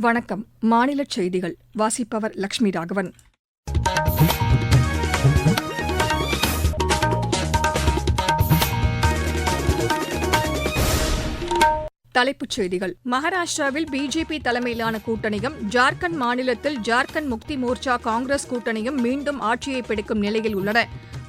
வணக்கம். மாநில செய்திகள். வாசிப்பவர் லட்சுமி ராகவன். தலைப்புச் செய்திகள். மகாராஷ்டிராவில் பிஜேபி தலைமையிலான கூட்டணியும் ஜார்க்கண்ட் மாநிலத்தில் ஜார்க்கண்ட் முக்தி மோர்ச்சா காங்கிரஸ் கூட்டணியும் மீண்டும் ஆட்சியை பிடிக்கும் நிலையில் உள்ளன.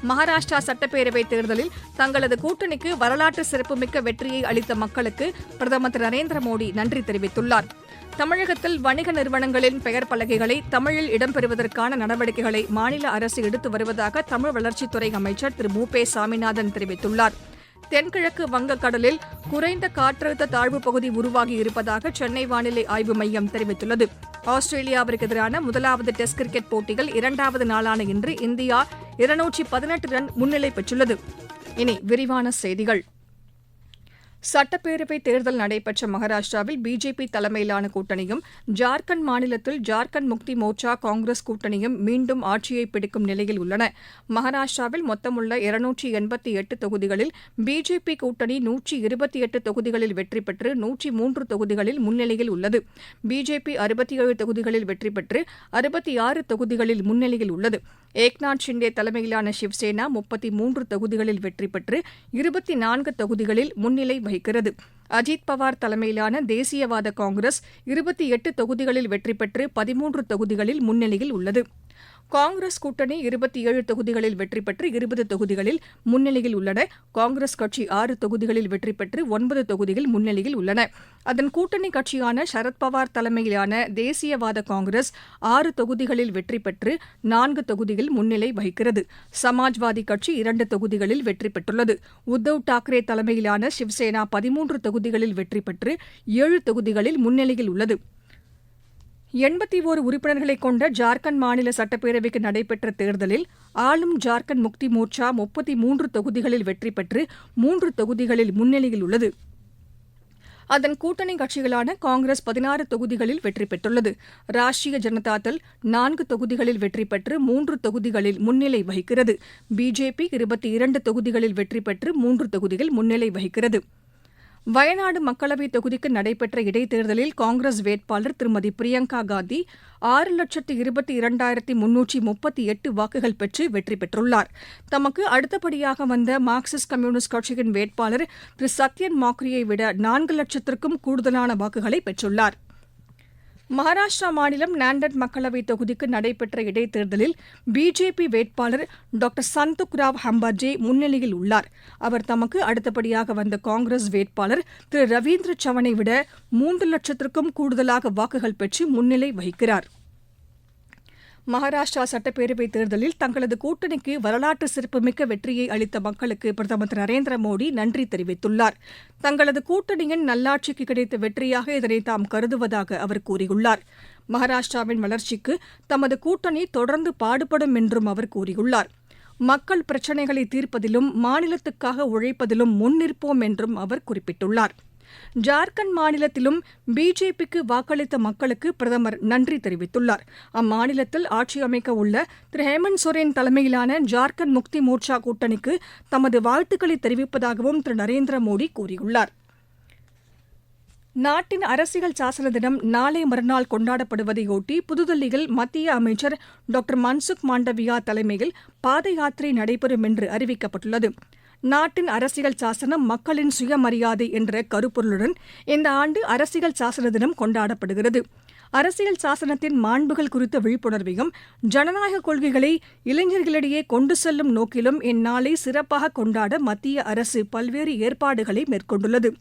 மகாராஷ்டிரா சட்டப்பேரவைத் தேர்தலில் தங்களது கூட்டணிக்கு வரலாற்று சிறப்புமிக்க வெற்றியை அளித்த மக்களுக்கு பிரதமர் திரு நரேந்திர மோடி நன்றி தெரிவித்துள்ளார். தமிழகத்தில் வணிக நிறுவனங்களின் பெயர் பலகைகளை தமிழில் இடம்பெறுவதற்கான நடவடிக்கைகளை மாநில அரசு எடுத்து வருவதாக தமிழ் வளர்ச்சித்துறை அமைச்சர் திரு மு பே சாமிநாதன் தெரிவித்துள்ளார். தென்கிழக்கு வங்கக்கடலில் குறைந்த காற்றழுத்த தாழ்வுப் பகுதி உருவாகி இருப்பதாக சென்னை வானிலை ஆய்வு மையம் தெரிவித்துள்ளது. ஆஸ்திரேலியாவிற்கு எதிரான முதலாவது டெஸ்ட் கிரிக்கெட் போட்டியில் இரண்டாவது நாளான இன்று இந்தியா இருநூற்றி பதினெட்டு ரன் முன்னிலை பெற்றுள்ளது. இனி விரிவான செய்திகள். சட்டப்பேரவைத் தேர்தல் நடைபெற்ற மகாராஷ்டிராவில் பிஜேபி தலைமையிலான கூட்டணியும் ஜார்க்கண்ட் மாநிலத்தில் ஜார்க்கண்ட் முக்தி மோர்ச்சா காங்கிரஸ் கூட்டணியும் மீண்டும் ஆட்சியை பிடிக்கும் நிலையில் உள்ளன. மகாராஷ்டிராவில் மொத்தமுள்ள இருநூற்றி எண்பத்தி எட்டு தொகுதிகளில் பிஜேபி கூட்டணி நூற்றி இருபத்தி எட்டு தொகுதிகளில் வெற்றி பெற்று நூற்றி மூன்று தொகுதிகளில் முன்னிலையில் உள்ளது. பிஜேபி அறுபத்தி ஏழு தொகுதிகளில் வெற்றி பெற்று அறுபத்தி ஆறு தொகுதிகளில் முன்னிலையில் உள்ளது. ஏக்நாத் ஷிண்டே தலைமையிலான சிவசேனா முப்பத்தி மூன்று தொகுதிகளில் வெற்றி பெற்று இருபத்தி நான்கு தொகுதிகளில் முன்னிலை வகிக்கிறது. அஜித் பவார் தலைமையிலான தேசியவாத காங்கிரஸ் இருபத்தி எட்டு தொகுதிகளில் வெற்றி பெற்று பதிமூன்று தொகுதிகளில் முன்னிலையில் உள்ளது. காங்கிரஸ் கூட்டணி இருபத்தி ஏழு தொகுதிகளில் வெற்றி பெற்று இருபது தொகுதிகளில் முன்னிலையில் உள்ளன. காங்கிரஸ் கட்சி ஆறு தொகுதிகளில் வெற்றி பெற்று ஒன்பது தொகுதியில் முன்னிலையில் உள்ளன. அதன் கூட்டணி கட்சியான சரத்பவார் தலைமையிலான தேசியவாத காங்கிரஸ் ஆறு தொகுதிகளில் வெற்றி பெற்று நான்கு தொகுதியில் முன்னிலை வகிக்கிறது. சமாஜ்வாதி கட்சி இரண்டு தொகுதிகளில் வெற்றி பெற்றுள்ளது. உத்தவ் தாக்கரே தலைமையிலான சிவசேனா பதிமூன்று தொகுதிகளில் வெற்றி பெற்று ஏழு தொகுதிகளில் முன்னிலையில் உள்ளது. எண்பத்தி ஓரு உறுப்பினர்களை கொண்ட ஜார்க்கண்ட் மாநில சட்டப்பேரவைக்கு நடைபெற்ற தேர்தலில் ஆளும் ஜார்க்கண்ட் முக்தி மோர்ச்சா முப்பத்தி மூன்று தொகுதிகளில் வெற்றி பெற்று மூன்று தொகுதிகளில் முன்னிலையில் உள்ளது. அதன் கூட்டணி கட்சிகளான காங்கிரஸ் பதினாறு தொகுதிகளில் வெற்றி பெற்றுள்ளது. ராஷ்டிரிய ஜனதாதள் நான்கு தொகுதிகளில் வெற்றி பெற்று மூன்று தொகுதிகளில் முன்னிலை வகிக்கிறது. பிஜேபி இருபத்தி இரண்டு தொகுதிகளில் வெற்றி பெற்று மூன்று தொகுதியில் முன்னிலை வகிக்கிறது. வயநாடு மக்களவைத் தொகுதிக்கு நடைபெற்ற இடைத்தேர்தலில் காங்கிரஸ் வேட்பாளர் திருமதி பிரியங்கா காந்தி ஆறு லட்சத்து இருபத்தி இரண்டாயிரத்தி முன்னூற்றி முப்பத்தி எட்டு வாக்குகள் பெற்று வெற்றி பெற்றுள்ளார். தமக்கு அடுத்தபடியாக வந்த மார்க்சிஸ்ட் கம்யூனிஸ்ட் கட்சியின் வேட்பாளர் திரு சத்யன் மாக்ரியை விட நான்கு லட்சத்திற்கும் கூடுதலான வாக்குகளை பெற்றுள்ளார். மகாராஷ்டிரா மாநிலம் நாண்டட் மக்களவைத் தொகுதிக்கு நடைபெற்ற இடைத்தேர்தலில் பிஜேபி வேட்பாளர் டாக்டர் சந்துக்ராவ் ராவ் முன்னிலையில் உள்ளார். அவர் தமக்கு அடுத்தபடியாக வந்த காங்கிரஸ் வேட்பாளர் திரு ரவீந்திர சவனை விட மூன்று லட்சத்திற்கும் கூடுதலாக வாக்குகள் பெற்று முன்னிலை வகிக்கிறார். மகாராஷ்டிரா சட்டப்பேரவைத் தேர்தலில் தங்களது கூட்டணிக்கு வரலாற்று சிறப்புமிக்க வெற்றியை அளித்த மக்களுக்கு பிரதமர் திரு நரேந்திர மோடி நன்றி தெரிவித்துள்ளார். தங்களது கூட்டணியின் நல்லாட்சிக்கு கிடைத்த வெற்றியாக இதனை தாம் கருதுவதாக அவர் கூறியுள்ளார். மகாராஷ்டிராவின் வளர்ச்சிக்கு தமது கூட்டணி தொடர்ந்து பாடுபடும் என்றும் அவர் கூறியுள்ளார். மக்கள் பிரச்சினைகளை தீர்ப்பதிலும் மாநிலத்துக்காக உழைப்பதிலும் முன்னிற்போம் என்றும் அவர் குறிப்பிட்டுள்ளார். ஜார்க்கண்ட் மாநிலத்திலும் பிஜேபிக்கு வாக்களித்த மக்களுக்கு பிரதமர் நன்றி தெரிவித்துள்ளார். அம்மாநிலத்தில் ஆட்சி அமைக்க உள்ள திரு ஹேமந்த் சோரன் தலைமையிலான ஜார்க்கண்ட் முக்தி மோர்ச்சா கூட்டணிக்கு தமது வாழ்த்துக்களை தெரிவிப்பதாகவும் திரு நரேந்திர மோடி கூறியுள்ளார். நாட்டின் அரசியல் சாசன தினம் நாளை மறுநாள் கொண்டாடப்படுவதையொட்டி புதுதில்லியில் மத்திய அமைச்சர் டாக்டர் மன்சுக் மாண்டவியா தலைமையில் பாத யாத்திரை நடைபெறும் என்று அறிவிக்கப்பட்டுள்ளது. நாட்டின் அரசியல் சாசனம் மக்களின் சுயமரியாதை என்ற கருப்பொருளுடன் இந்த ஆண்டு அரசியல் சாசன தினம் கொண்டாடப்படுகிறது. அரசியல் சாசனத்தின் மாண்புகள் குறித்த விழிப்புணர்வையும் ஜனநாயக கொள்கைகளை இளைஞர்களிடையே கொண்டு செல்லும் நோக்கிலும் இந்நாளை சிறப்பாக கொண்டாட மத்திய அரசு பல்வேறு ஏற்பாடுகளை மேற்கொண்டுள்ளது.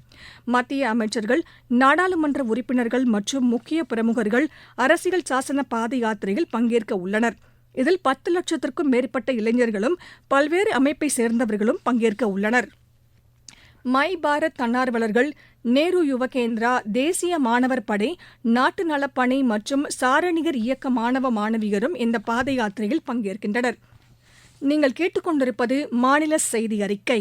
மத்திய அமைச்சர்கள் நாடாளுமன்ற உறுப்பினர்கள் மற்றும் முக்கிய பிரமுகர்கள் அரசியல் சாசன பாத யாத்திரையில் பங்கேற்க உள்ளனர். இதில் பத்து லட்சத்திற்கும் மேற்பட்ட இளைஞர்களும் பல்வேறு அமைப்பை சேர்ந்தவர்களும் பங்கேற்க உள்ளனர். மை பாரத் தன்னார்வலர்கள் நேரு யுவகேந்திரா தேசிய மாணவர் படை நாட்டு நலப்பணி மற்றும் சாரணியர் இயக்க மாணவ மாணவியரும் இந்த பாத யாத்திரையில் பங்கேற்கின்றனர். நீங்கள் கேட்டுக்கொண்டிருப்பது மாநில செய்தி அறிக்கை.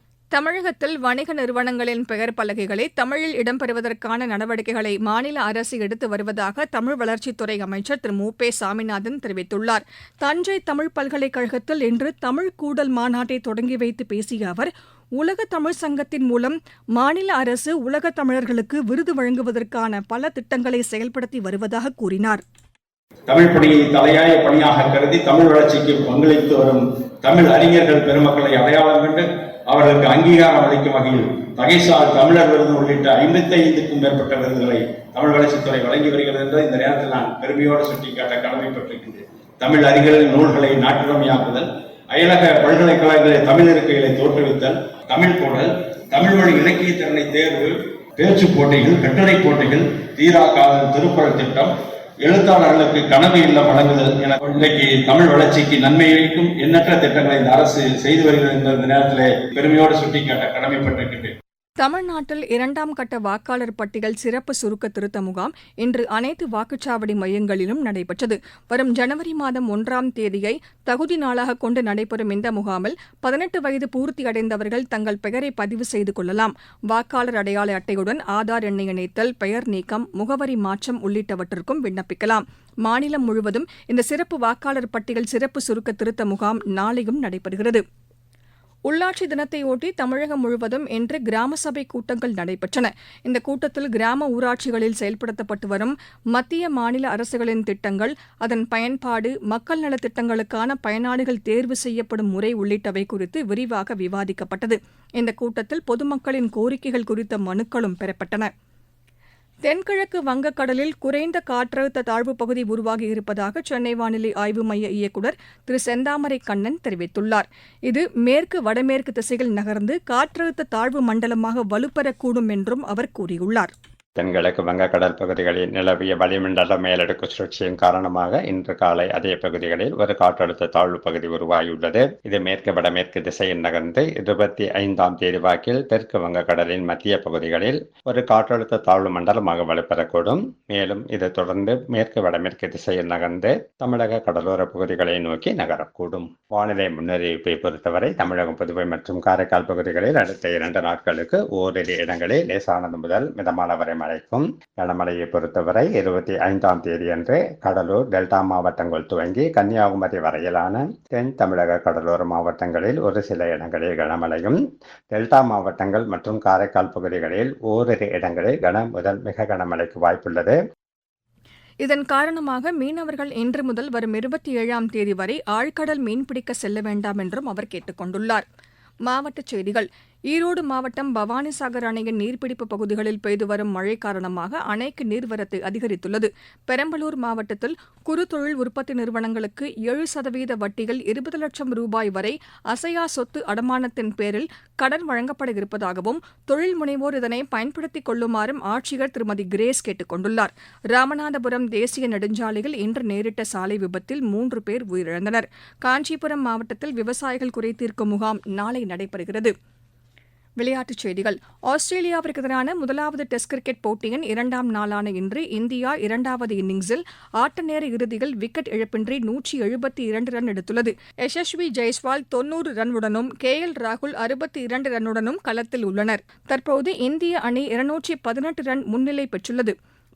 தமிழகத்தில் வணிக நிறுவனங்களின் பெயர் பலகைகளை தமிழில் இடம்பெறுவதற்கான நடவடிக்கைகளை மாநில அரசு எடுத்து வருவதாக தமிழ் வளர்ச்சித்துறை அமைச்சர் திரு. மு. பே. சாமிநாதன் தெரிவித்துள்ளார். தஞ்சை தமிழ் பல்கலைக்கழகத்தில் இன்று தமிழ் கூடல் மாநாட்டை தொடங்கி வைத்து பேசிய அவர் உலக தமிழ் சங்கத்தின் மூலம் மாநில அரசு உலக தமிழர்களுக்கு விருது வழங்குவதற்கான பல திட்டங்களை செயல்படுத்தி வருவதாக கூறினார். தமிழ் பணியை தலையாய பணியாக கருதி தமிழ் வளர்ச்சிக்கு பங்களித்து வரும் தமிழ் அறிஞர்கள் பெருமக்களை அடையாளம் கண்டு அவர்களுக்கு அங்கீகாரம் அளிக்கும் வகையில் தகைசால் தமிழர் விருது உள்ளிட்ட ஐம்பத்தி ஐந்துக்கும் மேற்பட்ட விருதுகளை தமிழ் வளர்ச்சித்துறை வழங்கி வருகிறது என்று இந்த நேரத்தில் நான் பெருமையோடு சுட்டிக்காட்ட கடமைப்பட்டிருக்கின்றேன். தமிழ் அறிஞர்களின் நூல்களை நாட்டுடமையாக்குதல் அயலக பல்கலைக்கழகங்களில் தமிழ் இருக்கைகளை தோற்றுவித்தல் தமிழ் போடல் தமிழ் மொழி இலக்கிய திறனை தேர்வு பேச்சு போட்டிகள் கட்டுரை போட்டிகள் தீரா காதல் திருக்குறள் திட்டம் எழுத்தாளர்களுக்கு கனவு இல்லம் வழங்குதல் என இன்றைக்கு தமிழ் வளர்ச்சிக்கு நன்மை அளிக்கும் எண்ணற்ற திட்டங்களை இந்த அரசு செய்து வருகிறது என்ற இந்த நேரத்திலே பெருமையோடு சுட்டிக்காட்ட கடமைப்பட்டிருக்கின்றேன். தமிழ்நாட்டில் இரண்டாம் கட்ட வாக்காளர் பட்டியல் சிறப்பு சுருக்க திருத்த முகாம் இன்று அனைத்து வாக்குச்சாவடி மையங்களிலும் நடைபெற்றது. வரும் ஜனவரி மாதம் ஒன்றாம் தேதியை தகுதி நாளாக கொண்டு நடைபெறும் இந்த முகாமில் பதினெட்டு வயது பூர்த்தியடைந்தவர்கள் தங்கள் பெயரை பதிவு செய்து கொள்ளலாம். வாக்காளர் அடையாள அட்டையுடன் ஆதார் எண்ணை இணைத்தல் பெயர் நீக்கம் முகவரி மாற்றம் உள்ளிட்டவற்றிற்கும் விண்ணப்பிக்கலாம். மாநிலம் முழுவதும் இந்த சிறப்பு வாக்காளர் பட்டியல் சிறப்பு சுருக்க திருத்த முகாம் நாளையும் நடைபெறுகிறது. உள்ளாட்சி தினத்தையொட்டி தமிழகம் முழுவதும் இன்று கிராம சபை கூட்டங்கள் நடைபெற்றன. இந்த கூட்டத்தில் கிராம ஊராட்சிகளில் செயல்படுத்தப்பட்டு வரும் மத்திய மாநில அரசுகளின் திட்டங்கள் அதன் பயன்பாடு மக்கள் நலத் திட்டங்களுக்கான பயனாளிகள் தேர்வு செய்யப்படும் முறை உள்ளிட்டவை குறித்து விரிவாக விவாதிக்கப்பட்டது. இந்த கூட்டத்தில் பொதுமக்களின் கோரிக்கைகள் குறித்த மனுக்களும் பெறப்பட்டன. தென்கிழக்கு வங்கக்கடலில் குறைந்த காற்றழுத்த தாழ்வுப் பகுதி உருவாகி இருப்பதாக சென்னை வானிலை ஆய்வு மைய இயக்குநர் திரு செந்தாமரை கண்ணன் தெரிவித்துள்ளார். இது மேற்கு வடமேற்கு திசையில் நகர்ந்து காற்றழுத்த தாழ்வு மண்டலமாக வலுப்பெறக்கூடும் என்றும் அவர் கூறியுள்ளார். தென்கிழக்கு வங்கக்கடல் பகுதிகளில் நிலவிய வளிமண்டல மேலடுக்கு சுழற்சியின் காரணமாக இன்று காலை அதே பகுதிகளில் ஒரு காற்றழுத்த தாழ்வு பகுதி உருவாகியுள்ளது. இது மேற்கு வடமேற்கு திசையில் நகர்ந்து இருபத்தி ஐந்தாம் தேதி வாக்கில் தெற்கு வங்கக்கடலின் மத்திய பகுதிகளில் ஒரு காற்றழுத்த தாழ்வு மண்டலமாக வலுப்பெறக்கூடும். மேலும் இது தொடர்ந்து மேற்கு வடமேற்கு திசையில் நகர்ந்து தமிழக கடலோர பகுதிகளை நோக்கி நகரக்கூடும். வானிலை முன்னறிவிப்பை பொறுத்தவரை தமிழகம் புதுவை மற்றும் காரைக்கால் பகுதிகளில் அடுத்த இரண்டு நாட்களுக்கு ஓரிரு இடங்களில் லேசானது முதல் மிதமான வரை மழைக்கும் கனமழையை பொறுத்தவரை இருபத்தி ஐந்தாம் தேதி அன்று கடலூர் டெல்டா மாவட்டங்கள் துவங்கி கன்னியாகுமரி வரையிலான தென் தமிழக கடலோர மாவட்டங்களில் ஒரு சில இடங்களில் கனமழையும் டெல்டா மாவட்டங்கள் மற்றும் காரைக்கால் பகுதிகளில் ஓரிரு இடங்களில் கன முதல் மிக கனமழைக்கு வாய்ப்புள்ளது. இதன் காரணமாக மீனவர்கள் இன்று முதல் வரும் இருபத்தி ஏழாம் தேதி வரை ஆழ்கடல் மீன்பிடிக்க செல்ல வேண்டாம் என்றும் அவர் கேட்டுக் கொண்டுள்ளார். மாவட்டச் செய்திகள் ஈரோடு மாவட்டம் பவானிசாகர் அணையின் நீர்பிடிப்பு பகுதிகளில் பெய்து வரும் மழை காரணமாக அணைக்கு நீர்வரத்து அதிகரித்துள்ளது. பெரம்பலூர் மாவட்டத்தில் குறு தொழில் உற்பத்தி நிறுவனங்களுக்கு ஏழு சதவீத வட்டியில் இருபது லட்சம் ரூபாய் வரை அசையா சொத்து அடமானத்தின் பேரில் கடன் வழங்கப்பட இருப்பதாகவும் தொழில் முனைவோர் இதனை பயன்படுத்திக் கொள்ளுமாறும் ஆட்சியர் திருமதி கிரேஸ் கேட்டுக் கொண்டுள்ளார். ராமநாதபுரம் தேசிய நெடுஞ்சாலையில் இன்று நேரிட்ட சாலை விபத்தில் மூன்று பேர் உயிரிழந்தனர். காஞ்சிபுரம் மாவட்டத்தில் விவசாயிகள் குறை தீர்க்கும் முகாம் நாளை நடைபெறுகிறது. விளையாட்டுச் செய்திகள். ஆஸ்திரேலியாவிற்கு எதிரான முதலாவது டெஸ்ட் கிரிக்கெட் போட்டியின் இரண்டாம் நாளான இன்று இந்தியா இரண்டாவது இன்னிங்ஸில் ஆட்ட நேர இறுதியில் விக்கெட் இழப்பின்றி நூற்றி எழுபத்தி இரண்டு ரன் எடுத்துள்ளது. யசஸ்வி ஜெய்ஸ்வால் தொன்னூறு ரன்னுடனும் கே எல் ராகுல் அறுபத்தி இரண்டு ரன்னுடனும் களத்தில் உள்ளனர். தற்போது இந்திய அணி இருநூற்றி பதினெட்டு ரன் முன்னிலை பெற்றுள்ளது.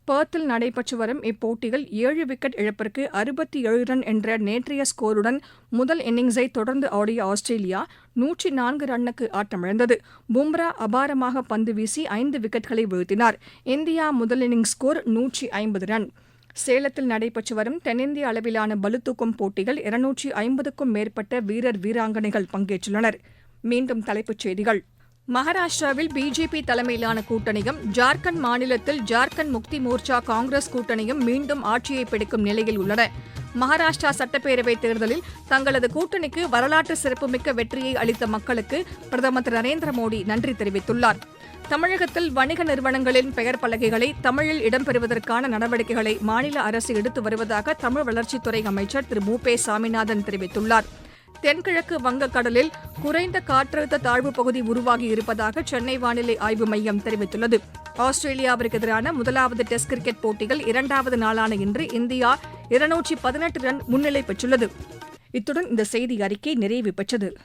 பர்த்தில் நடைபெற்று வரும் இப்போட்டியில் ஏழு விக்கெட் இழப்பிற்கு அறுபத்தி ஏழு ரன் என்ற நேற்றைய ஸ்கோருடன் முதல் இன்னிங்ஸை தொடர்ந்து ஆடிய ஆஸ்திரேலியா நூற்றி நான்கு ரன்னுக்கு ஆட்டமிழந்தது. பும்ரா அபாரமாக பந்து வீசி ஐந்து விக்கெட்களை வீழ்த்தினார். இந்தியா முதல் இன்னிங்ஸ் ஸ்கோர் நூற்றி ஐம்பது ரன். சேலத்தில் நடைபெற்று வரும் தென்னிந்திய அளவிலான பளுதூக்கும் போட்டிகள் இருநூற்றி ஐம்பதுக்கும் மேற்பட்ட வீரர் வீராங்கனைகள் பங்கேற்றுள்ளனர். மீண்டும் தலைப்புச் செய்திகள். மகாராஷ்டிராவில் பிஜேபி தலைமையிலான கூட்டணியும் ஜார்க்கண்ட் மாநிலத்தில் ஜார்க்கண்ட் முக்தி மோர்ச்சா காங்கிரஸ் கூட்டணியும் மீண்டும் ஆட்சியை பிடிக்கும் நிலையில் உள்ளன. மகாராஷ்டிரா சட்டப்பேரவைத் தேர்தலில் தங்களது கூட்டணிக்கு வரலாற்று சிறப்புமிக்க வெற்றியை அளித்த மக்களுக்கு பிரதமர் திரு நரேந்திர மோடி நன்றி தெரிவித்துள்ளார். தமிழகத்தில் வணிக நிறுவனங்களின் பெயர் பலகைகளை தமிழில் இடம்பெறுவதற்கான நடவடிக்கைகளை மாநில அரசு எடுத்து வருவதாக தமிழ் வளர்ச்சித்துறை அமைச்சர் திரு மு. பே. சாமிநாதன் தெரிவித்துள்ளார். தென்கிழக்கு வங்கக்கடலில் குறைந்த காற்றழுத்த தாழ்வு பகுதி உருவாகி இருப்பதாக சென்னை வானிலை ஆய்வு மையம் தெரிவித்துள்ளது. ஆஸ்திரேலியாவிற்கு எதிரான முதலாவது டெஸ்ட் கிரிக்கெட் போட்டியில் இரண்டாவது நாளான இன்று இந்தியா இருநூற்றி பதினெட்டு ரன் முன்னிலை பெற்றுள்ளது. இத்துடன் இந்த செய்தி அறிக்கை நிறைவு பெற்றது.